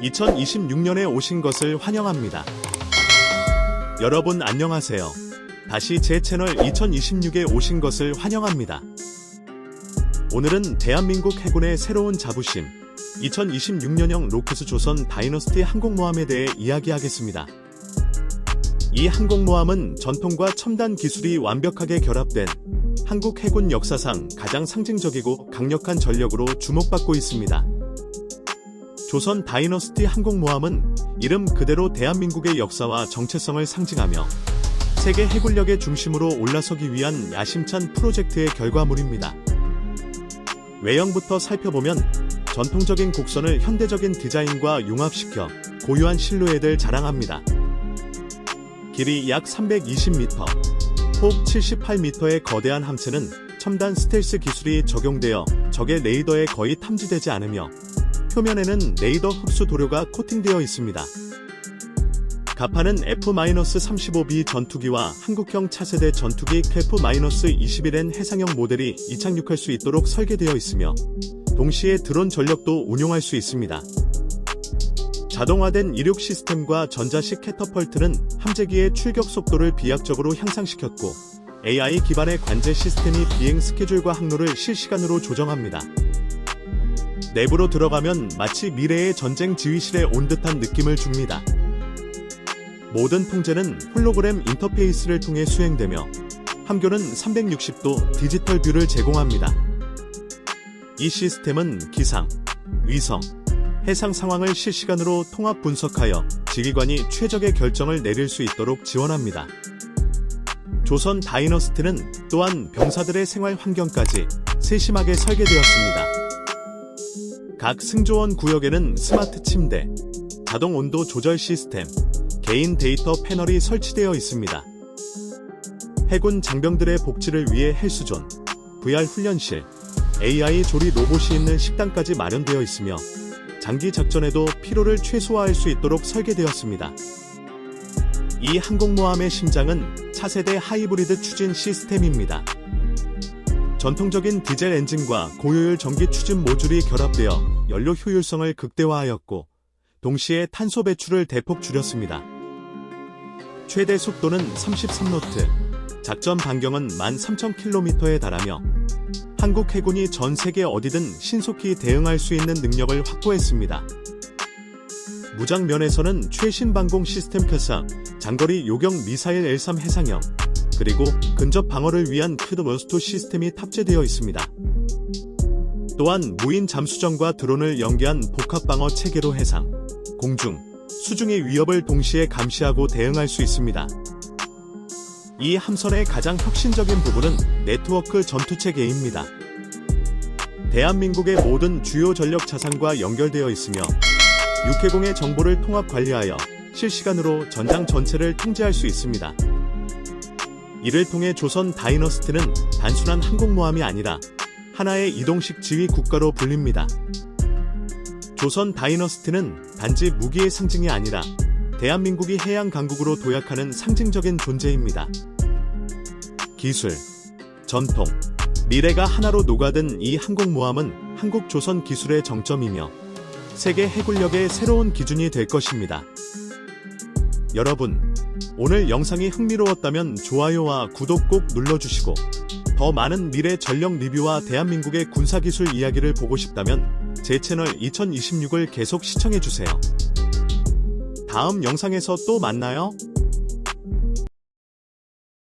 2026년에 오신 것을 환영합니다. 여러분 안녕하세요. 다시 제 채널 2026에 오신 것을 환영합니다. 오늘은 대한민국 해군의 새로운 자부심, 2026년형 로크스 조선 다이너스티 항공모함에 대해 이야기하겠습니다. 이 항공모함은 전통과 첨단 기술이 완벽하게 결합된 한국 해군 역사상 가장 상징적이고 강력한 전력으로 주목받고 있습니다. 조선 다이너스티 항공모함은 이름 그대로 대한민국의 역사와 정체성을 상징하며 세계 해군력의 중심으로 올라서기 위한 야심찬 프로젝트의 결과물입니다. 외형부터 살펴보면 전통적인 곡선을 현대적인 디자인과 융합시켜 고유한 실루엣을 자랑합니다. 길이 약 320m, 폭 78m의 거대한 함체는 첨단 스텔스 기술이 적용되어 적의 레이더에 거의 탐지되지 않으며 표면에는 레이더 흡수 도료가 코팅되어 있습니다. 가파는 F-35B 전투기와 한국형 차세대 전투기 KF-21N 해상형 모델이 이착륙할 수 있도록 설계되어 있으며 동시에 드론 전력도 운용할 수 있습니다. 자동화된 이륙 시스템과 전자식 캐터펄트는 함재기의 출격 속도를 비약적으로 향상시켰고 AI 기반의 관제 시스템이 비행 스케줄과 항로를 실시간으로 조정합니다. 내부로 들어가면 마치 미래의 전쟁 지휘실에 온 듯한 느낌을 줍니다. 모든 통제는 홀로그램 인터페이스를 통해 수행되며 함교는 360도 디지털 뷰를 제공합니다. 이 시스템은 기상, 위성, 해상 상황을 실시간으로 통합 분석하여 지휘관이 최적의 결정을 내릴 수 있도록 지원합니다. 조선 다이너스트는 또한 병사들의 생활 환경까지 세심하게 설계되었습니다. 각 승조원 구역에는 스마트 침대, 자동 온도 조절 시스템, 개인 데이터 패널이 설치되어 있습니다. 해군 장병들의 복지를 위해 헬스존, VR 훈련실, AI 조리 로봇이 있는 식당까지 마련되어 있으며 장기 작전에도 피로를 최소화할 수 있도록 설계되었습니다. 이 항공모함의 심장은 차세대 하이브리드 추진 시스템입니다. 전통적인 디젤 엔진과 고효율 전기 추진 모듈이 결합되어 연료 효율성을 극대화하였고 동시에 탄소 배출을 대폭 줄였습니다. 최대 속도는 33노트, 작전 반경은 13,000km에 달하며 한국 해군이 전 세계 어디든 신속히 대응할 수 있는 능력을 확보했습니다. 무장 면에서는 최신 방공 시스템 켜사, 장거리 요격 미사일 L3 해상형, 그리고 근접 방어를 위한 크드머스토 시스템이 탑재되어 있습니다. 또한 무인 잠수정과 드론을 연계한 복합 방어 체계로 해상, 공중, 수중의 위협을 동시에 감시하고 대응할 수 있습니다. 이 함선의 가장 혁신적인 부분은 네트워크 전투체계입니다. 대한민국의 모든 주요 전력 자산과 연결되어 있으며 육해공의 정보를 통합 관리하여 실시간으로 전장 전체를 통제할 수 있습니다. 이를 통해 조선 다이너스트는 단순한 항공모함이 아니라 하나의 이동식 지휘 국가로 불립니다. 조선 다이너스트는 단지 무기의 상징이 아니라 대한민국이 해양 강국으로 도약하는 상징적인 존재입니다. 기술, 전통, 미래가 하나로 녹아든 이 항공모함은 한국 조선 기술의 정점이며 세계 해군력의 새로운 기준이 될 것입니다. 여러분, 오늘 영상이 흥미로웠다면 좋아요와 구독 꼭 눌러주시고 더 많은 미래 전력 리뷰와 대한민국의 군사기술 이야기를 보고 싶다면 제 채널 2026을 계속 시청해주세요. 다음 영상에서 또 만나요.